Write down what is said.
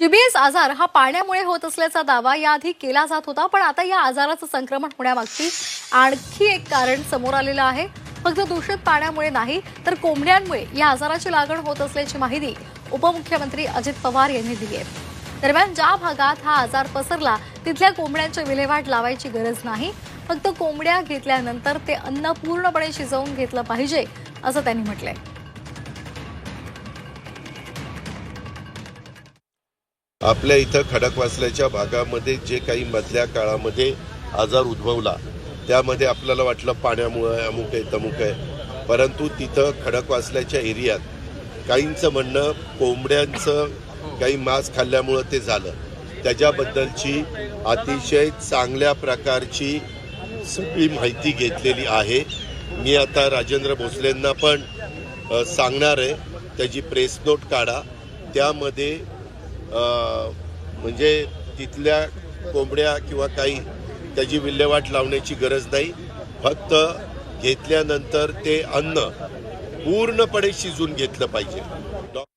GBS आजार हा पाण्यामुळे होत असल्याचा दावा याआधी केला जात होता पण आता या आजाराचं संक्रमण होण्यामागची आणखी एक कारण समोर आलेलं आहे. फक्त दूषित पाण्यामुळे नाही तर कोंबड्यांमुळे या आजाराची लागण होत असल्याची माहिती उपमुख्यमंत्री अजित पवार यांनी दिली आहे. दरम्यान ज्या भागात हा आजार पसरला तिथल्या कोंबड्यांची विल्हेवाट लावायची गरज नाही. फक्त कोंबड्या घेतल्यानंतर ते अन्न पूर्णपणे शिजवून घेतलं पाहिजे असं त्यांनी म्हटलंय. आपल्या इथं खडकवासल्याच्या भागामध्ये जे काही मधल्या काळामध्ये आजार उद्भवला त्यामध्ये आपल्याला वाटलं पाण्यामुळं अमुक आहे तमुक आहे. परंतु तिथं खडकवासल्याच्या एरियात काहींचं म्हणणं कोंबड्यांचं काही मांस खाल्ल्यामुळं ते झालं. त्याच्याबद्दलची अतिशय चांगल्या प्रकारची सगळी माहिती घेतलेली आहे. मी आता राजेंद्र भोसलेंना पण सांगणार आहे. त्याची प्रेस नोट काढा. त्यामध्ये म्हणजे तिथल्या कोंबड्या किंवा काही त्याची विल्हेवाट लावण्याची गरज नाही. फक्त घेतल्यानंतर ते अन्न पूर्णपणे शिजून घेतलं पाहिजे. डॉ-